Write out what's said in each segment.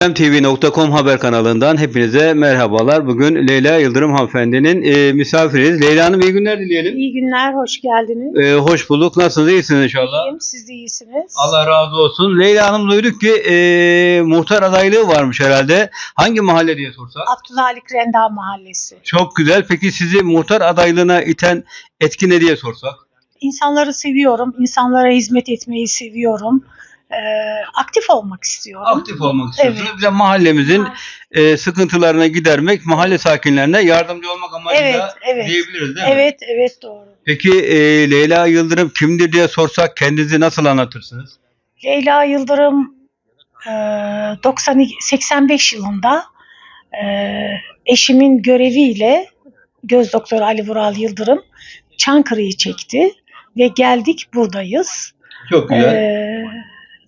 TV.com haber kanalından hepinize merhabalar. Bugün Leyla Yıldırım hanımefendinin e, misafiriyiz. Leyla Hanım iyi günler dileyelim. İyi günler, hoş geldiniz. E, hoş bulduk. Nasılsınız? İyisiniz inşallah. İyiyim, siz de iyisiniz. Allah razı olsun. Leyla Hanım duyduk ki e, muhtar adaylığı varmış herhalde. Hangi mahalle diye sorsak? Abdülhalik Renda Mahallesi. Çok güzel. Peki sizi muhtar adaylığına iten etki ne diye sorsak? İnsanları seviyorum, insanlara hizmet etmeyi seviyorum. Ee, aktif olmak istiyorum. Aktif olmak istiyorsunuz. Evet. Bir de mahallemizin e, sıkıntılarına gidermek, mahalle sakinlerine yardımcı olmak amacıyla Evet, evet. diyebiliriz değil mi? Evet, evet doğru. Peki e, Leyla Yıldırım kimdir diye sorsak kendinizi nasıl anlatırsınız? Leyla Yıldırım e, 92, 85 yılında e, eşimin göreviyle göz doktoru Ali Vural Yıldırım Çankırı'yı çekti ve geldik buradayız. Çok güzel. Ee,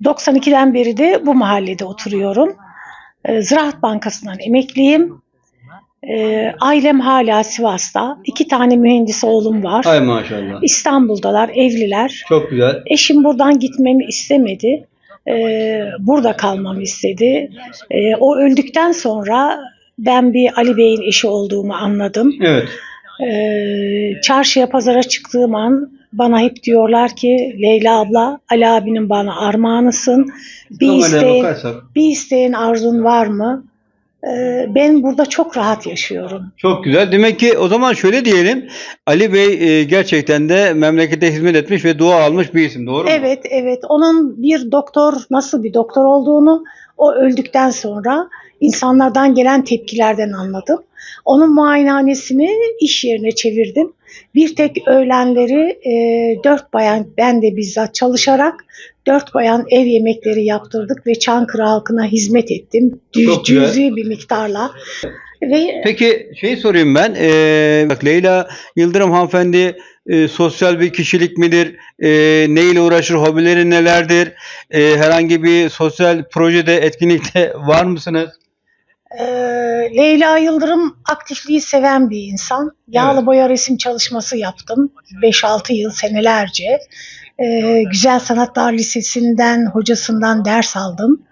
92'den beri de bu mahallede oturuyorum. Ee, Ziraat Bankası'ndan emekliyim. Ee, ailem hala Sivas'ta. İki tane mühendis oğlum var. Hay maşallah. İstanbul'dalar, evliler. Çok güzel. Eşim buradan gitmemi istemedi. Ee, burada kalmamı istedi. O öldükten sonra ben bir Ali Bey'in eşi olduğumu anladım. Evet. Çarşıya pazara çıktığım an bana hep diyorlar ki Leyla abla Ali abinin bana armağanısın. Bir isteğin, bir isteğin arzun var mı? Ee, ben burada çok rahat yaşıyorum. çok güzel. Demek ki o zaman şöyle diyelim. Ali Bey e, gerçekten de memlekete hizmet etmiş ve dua almış bir isim. Doğru mu? Evet evet onun bir doktor nasıl bir doktor olduğunu o öldükten sonra insanlardan gelen tepkilerden anladım. Onun muayenehanesini iş yerine çevirdim. Bir tek öğlenleri e, dört bayan ben de bizzat çalışarak dört bayan ev yemekleri yaptırdık ve Çankırı halkına hizmet ettim. Çok cüzi bir miktarla. Ve Peki şey sorayım ben. E, bak Leyla Yıldırım hanımefendi e, sosyal bir kişilik midir? E, ne ile uğraşır? Hobileri nelerdir? E, herhangi bir sosyal projede, etkinlikte var mısınız? Ee, Leyla Yıldırım aktifliği seven bir insan. Yağlı Evet. boya resim çalışması yaptım. 5-6 yıl senelerce. Ee, Güzel Sanatlar Lisesi'nden, hocasından ders aldım.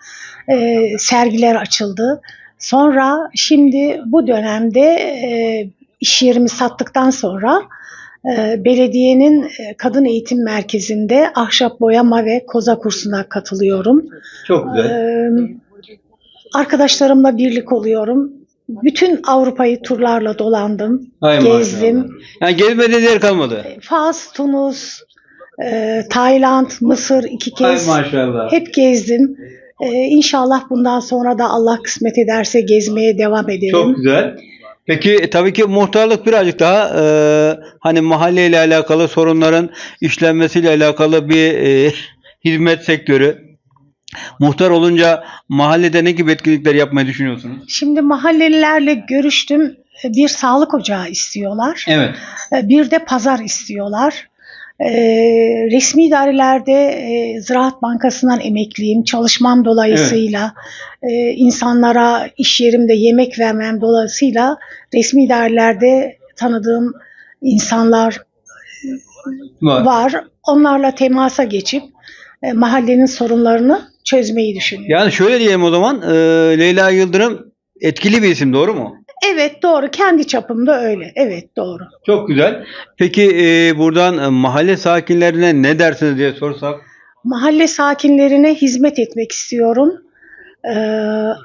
Ee, sergiler açıldı. Sonra şimdi bu dönemde e, iş yerimi sattıktan sonra e, belediyenin e, kadın eğitim merkezinde ahşap boyama ve koza kursuna katılıyorum. Çok Ee, arkadaşlarımla birlik oluyorum. Bütün Avrupa'yı turlarla dolandım, Hay gezdim. maşallah. Yani gezmediğiniz yer kalmadı. Fas, Tunus, e, Tayland, Mısır iki kez maşallah. hep gezdim. E, inşallah bundan sonra da Allah kısmet ederse gezmeye devam ederim. Çok güzel. Peki e, tabii ki muhtarlık birazcık daha e, hani mahalleyle alakalı sorunların işlenmesiyle alakalı bir e, hizmet sektörü. Muhtar olunca mahallede ne gibi etkinlikler yapmayı düşünüyorsunuz? Şimdi mahallelilerle görüştüm. E, Bir sağlık ocağı istiyorlar. Evet. E, Bir de pazar istiyorlar. E, resmi idarelerde e, Ziraat Bankası'ndan emekliyim. Çalışmam dolayısıyla e, insanlara iş yerimde yemek vermem dolayısıyla resmi idarelerde tanıdığım insanlar Var. var. Onlarla temasa geçip e, mahallenin sorunlarını çözmeyi düşünüyorum. Yani şöyle diyelim o zaman e, Leyla Yıldırım etkili bir isim doğru mu? Evet doğru. Kendi çapımda öyle. Evet doğru. Çok güzel. Peki e, buradan e, mahalle sakinlerine ne dersiniz diye sorsak? Mahalle sakinlerine hizmet etmek istiyorum. Ee,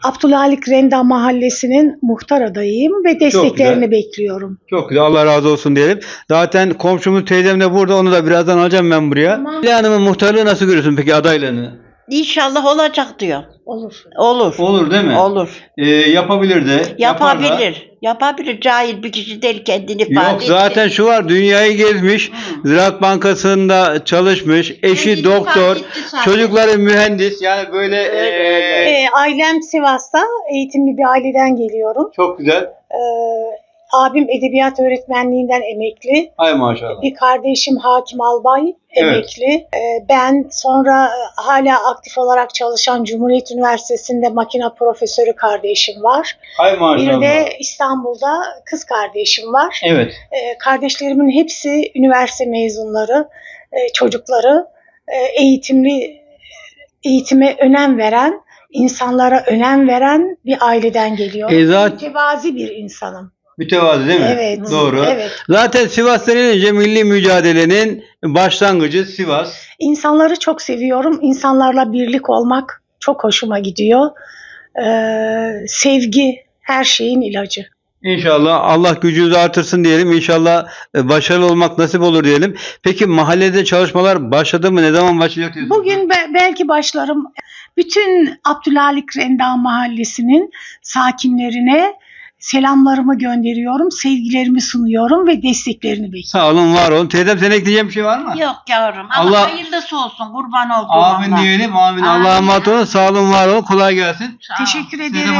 Abdülhalik Renda Mahallesi'nin muhtar adayıyım ve desteklerini güzel. bekliyorum. Çok güzel. Allah razı olsun diyelim. Zaten komşumuz teyzem de burada. Onu da birazdan alacağım ben buraya. Tamam. Leyla Hanım'ın muhtarlığı nasıl görüyorsun peki adaylığını? İnşallah olacak diyor. Olur. Olur. Olur değil mi? Olur. Ee, yapabilir de. yapar da. Yapabilir. Yapabilir. Cahil bir kişi değil kendini ifade Yok zaten şu var dünyayı gezmiş. Ziraat Bankası'nda çalışmış. Eşi Kendini doktor. ifade etti zaten. Çocukları mühendis. Yani böyle Öyle, ee. Ee, ailem Sivas'ta. Eğitimli bir aileden geliyorum. çok güzel. Ee, abim edebiyat öğretmenliğinden emekli. Ay maşallah. Bir kardeşim Hakim Albay Evet. emekli. Ee, ben sonra e, hala aktif olarak çalışan Cumhuriyet Üniversitesi'nde makine profesörü kardeşim var. Ay Bir maşallah. de İstanbul'da kız kardeşim var. Evet. Ee, kardeşlerimin hepsi üniversite mezunları, e, çocukları, e, eğitimli eğitime önem veren insanlara önem veren bir aileden geliyorum. E zaten- Mütevazi bir insanım. Mütevazi değil mi? Evet. Doğru. Evet. Zaten Sivas denilince milli mücadelenin başlangıcı Sivas. İnsanları çok seviyorum. İnsanlarla birlik olmak çok hoşuma gidiyor. Ee, sevgi her şeyin ilacı. İnşallah Allah gücünüzü artırsın diyelim. İnşallah e, başarılı olmak nasip olur diyelim. Peki mahallede çalışmalar başladı mı? Ne zaman başlayacak diyorsunuz? Bugün be- belki başlarım. Bütün Abdülhalik Renda Mahallesi'nin sakinlerine selamlarımı gönderiyorum, sevgilerimi sunuyorum ve desteklerini bekliyorum. Sağ olun, var olun. Teyzem senin ekleyeceğin bir şey var mı? Yok yavrum ama Allah- hayırlısı olsun kurban olduğum Amin diyelim. Amin. Allah'a emanet olun. Sağ olun, var olun. Kolay gelsin. Teşekkür ederim.